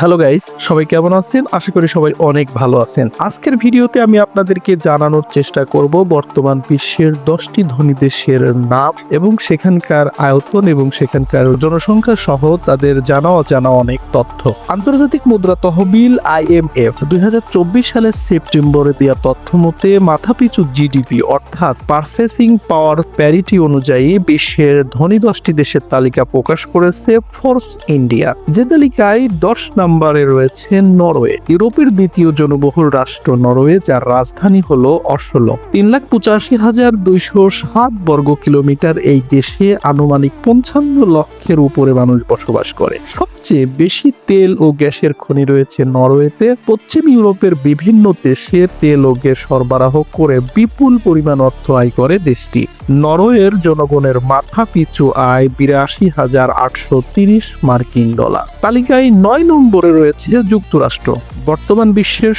Hello guys সবাই কেমন আছেন? আশা করি সবাই অনেক ভালো আছেন। আজকের ভিডিওতে আমি আপনাদেরকে জানানোর চেষ্টা করব বর্তমান বিশ্বের দশটি ধনী দেশের নাম এবং সেখানকার আয়তন এবং সেখানকার জনসংখ্যা সহ তাদের জানা অজানা অনেক তথ্য। আন্তর্জাতিক মুদ্রা তহবিল আই আইএমএফ দুই হাজার চব্বিশ সালের সেপ্টেম্বরে দেওয়া তথ্য মতে মাথাপিছু জিডিপি অর্থাৎ পার্সেসিং পাওয়ার প্যারিটি অনুযায়ী বিশ্বের ধনী দশটি দেশের তালিকা প্রকাশ করেছে ফোর্স ইন্ডিয়া। যে তালিকায় দশ নম্বরে রয়েছে নরওয়ে, ইউরোপের দ্বিতীয় জনবহুল রাষ্ট্র নরওয়ে, যার রাজধানী হলো অসলো। তিন লাখ পঁচাশি হাজার দুইশো সাত বর্গ কিলোমিটার এই দেশে আনুমানিক পঞ্চান্ন লক্ষের উপরে মানুষ বসবাস করে। সবচেয়ে বেশি তেল ও গ্যাসের খনি রয়েছে নরওয়েতে। পশ্চিম ইউরোপের বিভিন্ন দেশে তেল ও গ্যাস সরবরাহ করে বিপুল পরিমাণ অর্থ আয় করে দেশটি। নরওয়ের জনগণের মাথা পিছু আয় বিরাশি হাজার আটশো তিরিশ মার্কিন ডলার। তালিকায় নয় নম্বরে রয়েছে যুক্তরাষ্ট্র। বর্তমান বিশ্বের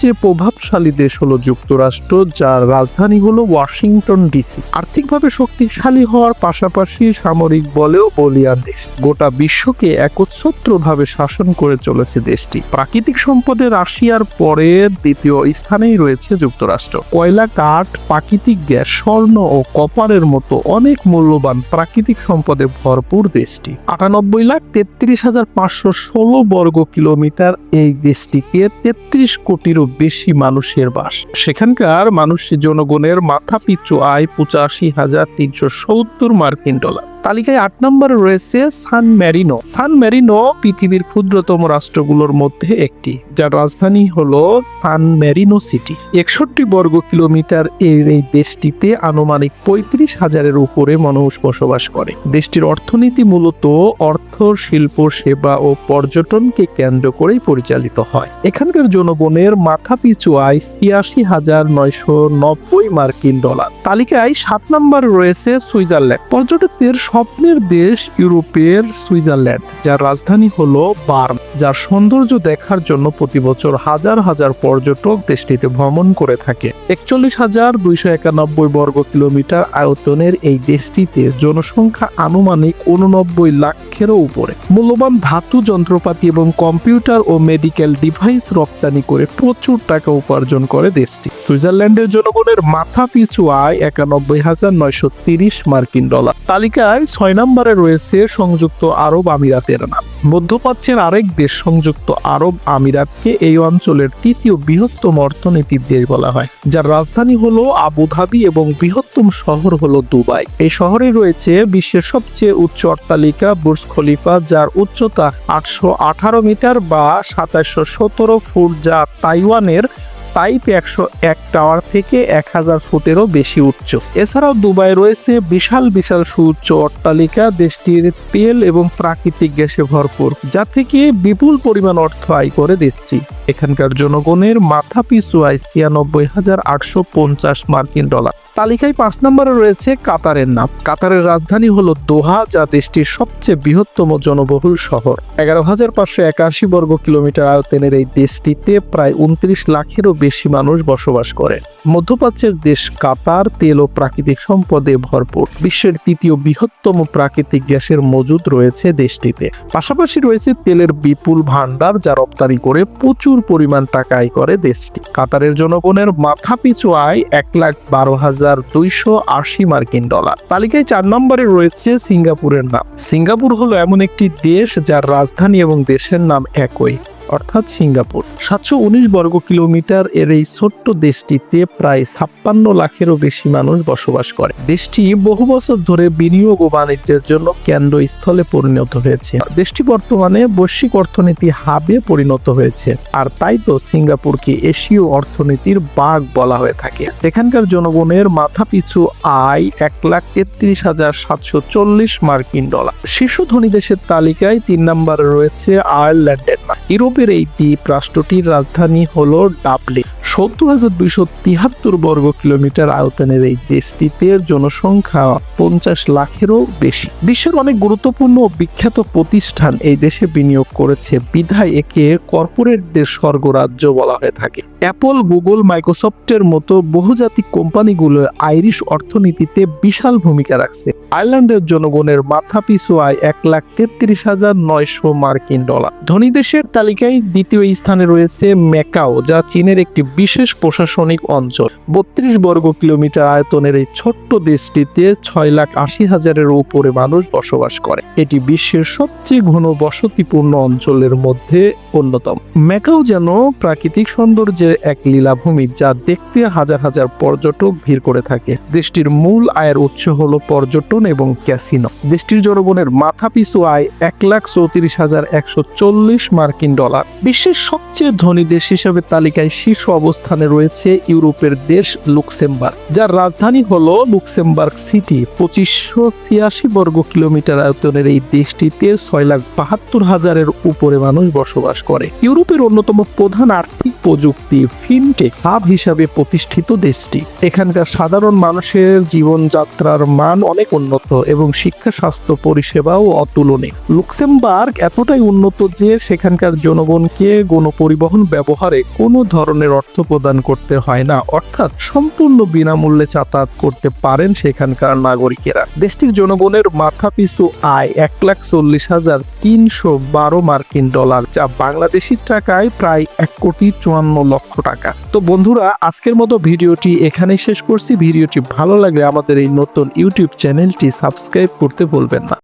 সবচেয়ে প্রভাবশালী দেশ হলো যুক্তরাষ্ট্র, যার রাজধানী হলো ওয়াশিংটন ডিসি। আর্থিকভাবে শক্তিশালী হওয়ার পাশাপাশি সামরিক বলেও বলিয়ান দেশ। গোটা বিশ্বকে একচ্ছত্রভাবে শাসন করে চলেছে দেশটি। প্রাকৃতিক সম্পদে রাশিয়ার পরে দ্বিতীয় স্থানেই রয়েছে যুক্তরাষ্ট্র। কয়লা, কাঠ, প্রাকৃতিক গ্যাস, স্বর্ণ ও কপারের মতো অনেক মূল্যবান প্রাকৃতিক সম্পদে ভরপুর দেশটি। আটানব্বই লাখ তেত্রিশ হাজার পাঁচশো ষোলো বর্গ কিলোমিটার এই দেশটিকে তেত্রিশ কোটিরও বেশি মানুষের বাস। সেখানকার মানুষের জনগণের মাথা পিছু আয় পঁচাশি হাজার তিনশো সত্তর মার্কিন ডলার। তালিকায় আট নম্বরে রয়েছে সান ম্যারিনো। সান ম্যারিনো পৃথিবীর ক্ষুদ্রতম রাষ্ট্রগুলোর মধ্যে একটি, যার রাজধানী হল সান ম্যারিনো সিটি। একষট্টি বর্গ কিলোমিটার এর এই দেশটিতে আনুমানিক পঁয়ত্রিশ হাজারের উপরে মানুষ বসবাস করে। দেশটির অর্থনীতি মূলত অর্থ, শিল্প, সেবা ও পর্যটনকে কেন্দ্র করেই পরিচালিত হয়। এখানকার জনগণের মাথা পিছু আয় ছিয়াশি হাজার নয়শো নব্বই মার্কিন ডলার। তালিকায় সাত নম্বর রয়েছে সুইজারল্যান্ড। পর্যটকদের স্বপ্নের দেশ ইউরোপের সুইজারল্যান্ড, যার রাজধানী হল বার্ন, যার সৌন্দর্য দেখার জন্য প্রতি বছর হাজার হাজার পর্যটক দেশটিতে ভ্রমণ করে থাকে। একচল্লিশ হাজার দুইশো একানব্বই বর্গ কিলোমিটার আয়তনের এই দেশটিতে জনসংখ্যা আনুমানিক উননব্বই লাখেরও উপরে। মূল্যবান ধাতু, যন্ত্রপাতি এবং কম্পিউটার ও মেডিকেল ডিভাইস রপ্তানি করে প্রচুর টাকা উপার্জন করে দেশটি। সুইজারল্যান্ডের জনগণের মাথা পিছু আয় একানব্বই হাজার নয়শো তিরিশ মার্কিন ডলার। তালিকায় ছয় নম্বরে রয়েছে সংযুক্ত আরব আমিরাতের নাম। মধ্যপ্রাচ্যের আরেক দেশ সংযুক্ত আরব আমিরাতকে এই অঞ্চলের তৃতীয় বৃহত্তম অর্থনীতির দেশ বলা হয়। যার রাজধানী হলো আবুধাবি এবং বৃহত্তম শহর হলো দুবাই। এই শহরে রয়েছে বিশ্বের সবচেয়ে উচ্চ অট্টালিকা, বুর্জ খলিফা, যার উচ্চতা আটশো আঠারো মিটার বা সাতাশশো ফুট, যা তাইওয়ানের টাইপ একশো এক টাওয়ার থেকে এক হাজার ফুটেরও বেশি উচ্চ। এছাড়াও দুবাই রয়েছে বিশাল বিশাল সুউচ্চ অট্টালিকা, দেশটির তেল এবং প্রাকৃতিক গ্যাসে ভরপুর, যা থেকে বিপুল পরিমাণ অর্থ আয় করে দেশটি। এখানকার জনগণের মাথা পিছু আয় ছিয়ানব্বই হাজার আটশো পঞ্চাশ মার্কিন ডলার। তালিকায় পাঁচ নম্বরে রয়েছে কাতারের নাম। কাতারের রাজধানী হলো দোহা, যা দেশটির সবচেয়ে বৃহত্তম জনবহুল শহর। এগারো হাজার পাঁচশো একাশি বর্গ কিলোমিটার আয়তনের এই দেশটিতে প্রায় উনত্রিশ লাখেরও বেশি মানুষ বসবাস করে। মধ্যপ্রাচ্যের দেশ কাতার, তেল ও প্রাকৃতিক সম্পদে ভরপুর। বিশ্বের তৃতীয় বৃহত্তম প্রাকৃতিক গ্যাসের মজুদ রয়েছে দেশটিতে। পাশাপাশি রয়েছে তেলের বিপুল ভান্ডার যা রপ্তানি করে প্রচুর পরিমাণ টাকা আয় করে দেশটি। কাতারের জনগণের মাথা পিছু আয় এক লাখ বারো হাজার দুইশো আশি মার্কিন ডলার। তালিকায় চার নম্বরে রয়েছে সিঙ্গাপুরের নাম। সিঙ্গাপুর হলো এমন একটি দেশ যার রাজধানী এবং দেশের নাম একই। অর্থাৎ সিঙ্গাপুর। সাতশো উনিশ বর্গ কিলোমিটার এর এই ছোট্ট দেশটিতে প্রায় ছাপ্পান্ন লাখেরও বেশি মানুষ বসবাস করে। দেশটি বহু বছর ধরে বিনিয়োগ ও বাণিজ্যের জন্য কেন্দ্রস্থলে পরিণত হয়েছে। দেশটি বর্তমানে বৈশ্বিক অর্থনীতি হাবে পরিণত হয়েছে। আর তাই তো সিঙ্গাপুরকে এশীয় অর্থনীতির বাঘ বলা হয়ে থাকে। এখানকার জনগণের মাথা পিছু আয় এক লাখ তেত্রিশ হাজার সাতশো চল্লিশ মার্কিন ডলার। শীর্ষ ধনী দেশের তালিকায় তিন নম্বরে রয়েছে আয়ারল্যান্ডের। নাম ইউরোপের এই দ্বীপ রাষ্ট্রটির রাজধানী হলো ডাবলিন। সত্তর হাজার দুইশো তিহাত্তর বর্গ কিলোমিটার আয়তনের এই দেশটিতে জনসংখ্যা পঞ্চাশ লাখেরও বেশি। বিশ্বের অনেক গুরুত্বপূর্ণ বিখ্যাত প্রতিষ্ঠান এই দেশে বিনিয়োগ করেছে। বিধায় একে কর্পোরেটদের স্বর্গরাজ্য বলা হয়ে থাকে। অ্যাপল, গুগল, মাইক্রোসফটের মতো বহুজাতিক কোম্পানিগুলো আইরিশ অর্থনীতিতে বিশাল ভূমিকা রাখছে। আয়ারল্যান্ডের জনগণের মাথা পিছু আয় এক লাখ তেত্রিশ হাজার নয়শো মার্কিন ডলার। ধনী দেশের তালিকায় দ্বিতীয় স্থানে রয়েছে ম্যাকাও, যা চীনের একটি বিশেষ প্রশাসনিক অঞ্চল। বত্রিশ বর্গ কিলোমিটার আয়তনের এই ছোট্ট দেশটিতে ছয় লাখ আশি হাজারের উপরে মানুষ বসবাস করে। এটি বিশ্বের সবচেয়ে ঘন বসতিপূর্ণ অঞ্চলের মধ্যে অন্যতম। ম্যাকাও যেন প্রাকৃতিক সৌন্দর্যের এক লীলাভূমি, যা দেখতে হাজার হাজার পর্যটক ভিড় করে থাকে। দেশটির মূল আয়ের উৎস হলো পর্যটন এবং ক্যাসিনো। দেশটির জনগণের মাথা পিছু আয় এক লাখ চৌত্রিশ হাজার একশো চল্লিশ মার্কিন ডলার। বিশ্বের সবচেয়ে ধনী দেশ হিসেবে তালিকায় শীর্ষ অবস্থানে রয়েছে ইউরোপের দেশ লুক্সেমবার্গ, যার রাজধানী হল লুক্সেমবার্গ সিটি। পঁচিশশো ছিয়াশি বর্গ কিলোমিটার আয়তনের এই দেশটিতে ছয় লাখ বাহাত্তর হাজারের উপরে মানুষ বসবাস করে। ইউরোপের অন্যতম প্রধান আর্থিক প্রযুক্তি ফিনটেক হাব হিসাবে প্রতিষ্ঠিত দেশটি। এখানকার সাধারণ মানুষের জীবনযাত্রার মান অনেক উন্নত এবং শিক্ষা, স্বাস্থ্য পরিষেবাও অতুলনীয়। লুক্সেমবার্গ এতটাই উন্নত যে সেখানকার জনগণকে গণপরিবহন ব্যবহারে কোনো ধরনের অর্থ প্রদান করতে হয় না, অর্থাৎ সম্পূর্ণ বিনামূল্যে যাতায়াত করতে পারেন সেখানকার নাগরিকেরা। দেশটির জনগণের মাথাপিছু আয় এক লাখ চল্লিশ হাজার তিনশো বারো মার্কিন ডলার, যা বাংলাদেশি টাকায় প্রায় এক কোটি চুয়ান্ন লক্ষ টাকা তো বন্ধুরা আজকের মতো ভিডিওটি এখানেই শেষ করছি ভিডিওটি ভালো লাগলে আমাদের এই নতুন ইউটিউব চ্যানেলটি সাবস্ক্রাইব করতে ভুলবেন না